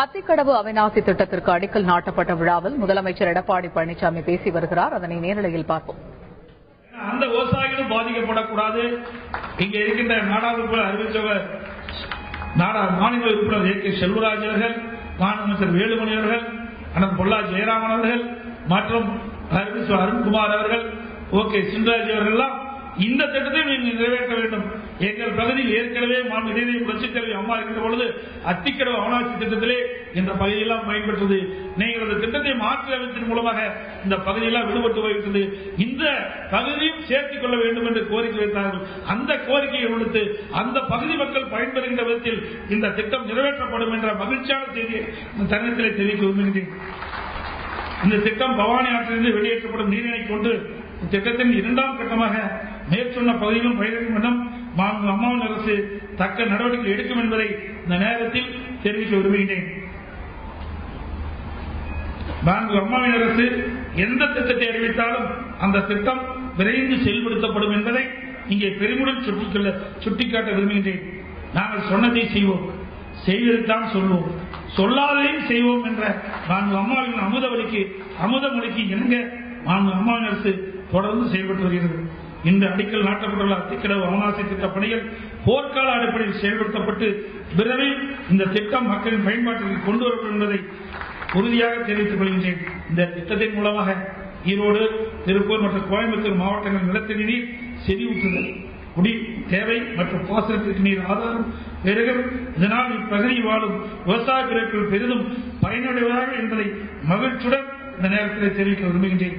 அத்திக்கடவு அவிநாசி திட்டத்திற்கு அடிக்கல் நாட்டப்பட்ட விழாவில் முதலமைச்சர் எடப்பாடி பழனிசாமி பேசி வருகிறார். அதனை நேரலையில் பார்ப்போம். அந்த விவசாயிகளும் பாதிக்கப்படக்கூடாது. இங்க இருக்கின்ற நாடாளுமன்ற அறிவித்தவர் நாடா மாநில உறுப்பினர் ஏ கே செல்வராஜ் அவர்கள் மாநில வேலுமணி அவர்கள் அண்ணன் பொல்லா ஜெயராமன் அவர்கள் மற்றும் அருண்குமார் அவர்கள் ஓகே சின்ராஜ் அவர்கள் எல்லாம் இந்த திட்டத்தை நீங்கள் நிறைவேற்ற வேண்டும். எங்கள் பகுதியில் ஏற்கனவே மாநில இடைநிலை புரட்சிக்கல்வி அம்மா இருக்கின்ற பொழுது அத்திக்கடவு அவனாட்சி திட்டத்திலே இந்த பகுதியெல்லாம் பயன்பெற்றது நீங்கள் அந்த திட்டத்தை மாற்றி அமைத்தின் மூலமாக இந்த பகுதியெல்லாம் விடுபட்டு போய்விட்டது. இந்த பகுதியும் சேர்த்துக் கொள்ள வேண்டும் என்று கோரிக்கை வைத்தார்கள். அந்த கோரிக்கையை விடுத்து அந்த பகுதி மக்கள் பயன்பெறுகின்ற விதத்தில் இந்த திட்டம் நிறைவேற்றப்படும் என்ற மகிழ்ச்சியான செய்தியை தருணத்திலே தெரிவிக்க விரும்புகிறேன். இந்த திட்டம் பவானி ஆற்றிலிருந்து வெளியேற்றப்படும் நீரினை கொண்டு இத்திட்டத்தின் இரண்டாம் கட்டமாக மேற்சொன்ன பகுதியிலும் பயிரிடும் எண்ணம் மாண்பு அம்மாவின் அரசு தக்க நடவடிக்கை எடுக்கும் என்பதை இந்த நேரத்தில் தெரிவிக்க விரும்புகிறேன் நான்கு அம்மாவின் அரசு எந்த திட்டத்தை அறிவித்தாலும் அந்த திட்டம் விரைந்து செயல்படுத்தப்படும் என்பதை இங்கே பெருமுடன் சுட்டிக்கொள்ள சுட்டிக்காட்ட விரும்புகின்றேன். நாங்கள் சொன்னதை செய்வோம். செய்வதைத்தான் சொல்வோம். சொல்லாதையும் செய்வோம் என்ற நான்கு அம்மாவின் அமுத வழிக்கு அமுத மொழிக்கு இணங்க நான்கு அம்மாவின் அரசு தொடர்ந்து செயல்பட்டு வருகிறது. இந்த அடிக்கல் நாட்டப்பட்டுள்ள அத்திக்கடவு அவனாசி திட்ட பணிகள் போர்க்கால அடிப்படையில் செயல்படுத்தப்பட்டு விரைவில் இந்த திட்டம் மக்களின் பயன்பாட்டிற்கு கொண்டு வரப்படும் என்பதை உறுதியாக தெரிவித்துக் கொள்கின்றேன். இந்த திட்டத்தின் மூலமாக ஈரோடு திருப்பூர் மற்றும் கோயம்புத்தூர் மாவட்டங்கள் நிலத்தடி நீர் செறிவூட்டுதல் குடி தேவை மற்றும் பாசனத்திற்கு நீர் ஆதாரம் பெருகும். இதனால் இப்பகுதியில் வாழும் விவசாய பிறப்பில் பெரிதும் பயனுடையவர்கள் என்பதை மகிழ்ச்சியுடன் இந்த நேரத்தில் தெரிவிக்க விரும்புகின்றேன்.